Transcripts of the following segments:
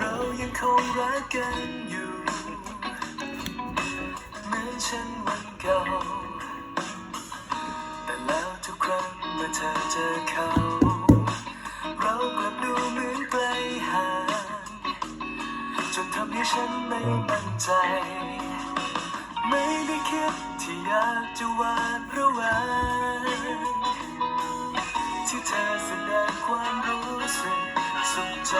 เรายังคงรักกันอยู่เหมือนฉันวันเก่า แต่แล้วทุกครั้งเมื่อเธอเจอเขา เรากลับดูเหมือนไกลห่างจนทำให้ฉันไม่มั่นใจ ไม่ได้คิดที่อยากจะหวาดระแวงที่เธอแสดงความรู้สึกสุขใจ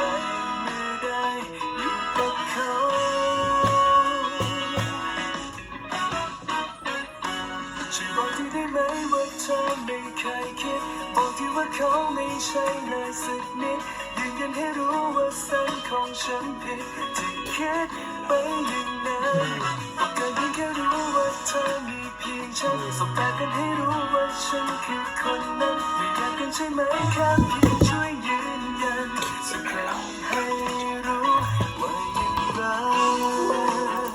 ใช่เลยสักนิดยืนยันให้รู้ว่าส้นของฉันผิดที่คิดไปอย่างนั้นต้องการเพียงแค่รู้ว่าเธอมีเพียงฉันสบตากันให้รู้ว่าฉันคือคนนั้นไม่อยากกันใช่ไหมแค่เพียงช่วยยืนยันสักครั้งให้รู้ว่ายังรัก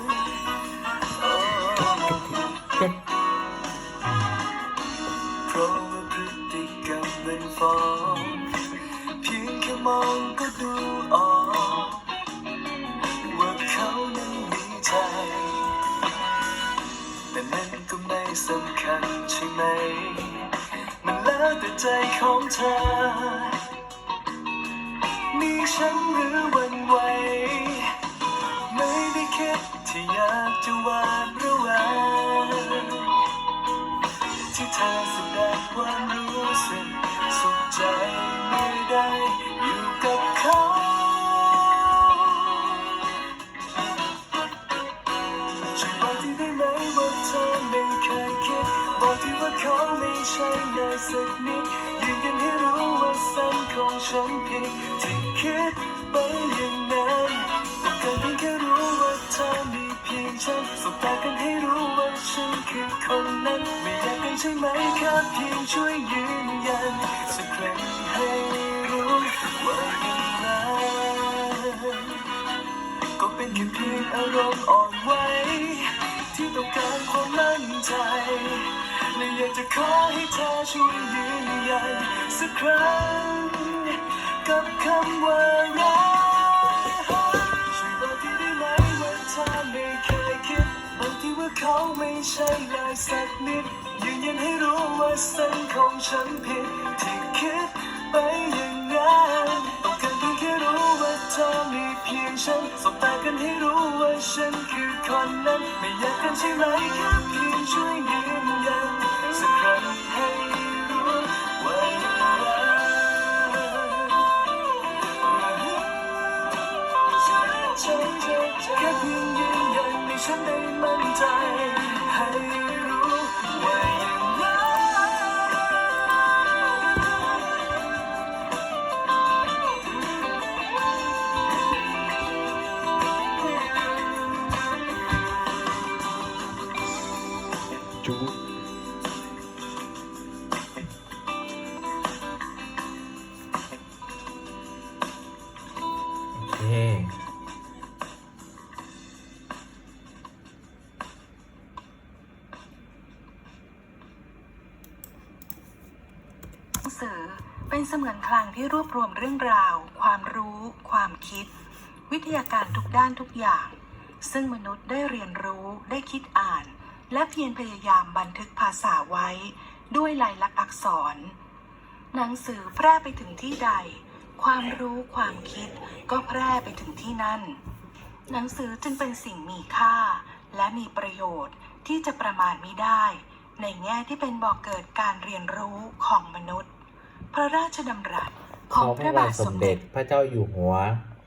เพราะว่าพฤติกรรมมันฟ้อง ใจของเธอ มีฉันหรือวันไหวไม่ได้คิดที่อยากจะหวาดร ใช่เลยสักนิดยืนยันให้รู้ว่าส้นของฉันผิดที่คิดไปอย่างนั้นต้องการเพียงแค่รู้ว่าเธอมีเพียงฉันสบตากันให้รู้ว่าฉันคือคนนั้น ไม่อยากเป็นใช่ไหมแค่เพียงช่วยยืนยันสักครั้งให้ และอยากจะขอให้เธอช่วยยืนยันสักครั้ง กับคำว่ารักช่วยบอกทีได้ไหมว่าเธอไม่เคยคิดบางทีว่าเขาไม่ใช่เลยสักนิดยืนยันให้รู้ว่าเส้นของฉันผิดที่คิดไปอย่างนั้นต้องการเพียงแค่รู้ว่าเธอมีเพียงฉันสบตากันให้รู้ว่าฉันคือคนนั้น ไม่อยากกันใช่ไหม แค่เพียงยืนยันให้ฉันได้มั่นใจ ให้รู้ว่ายังรักจูโอเค สือเป็นเสมือนคลังที่รวบรวมเรื่องราว ความรู้ ความคิด วิทยาการทุกด้านทุกอย่าง ซึ่งมนุษย์ได้เรียนรู้ได้คิดอ่าน และเพียรพยายามบันทึกภาษาไว้ ด้วยลายลักษณ์อักษร หนังสือแพร่ไปถึงที่ใด ความรู้ความคิดก็แพร่ไปถึงที่นั่น หนังสือจึงเป็นสิ่งมีค่า และมีประโยชน์ที่จะประมาณไม่ได้ ในแง่ที่เป็นบ่อกเกิดการเรียนรู้ของมนุษย์ พระราชดำรัสของพระบาทสมเด็จพระเจ้าอยู่หัว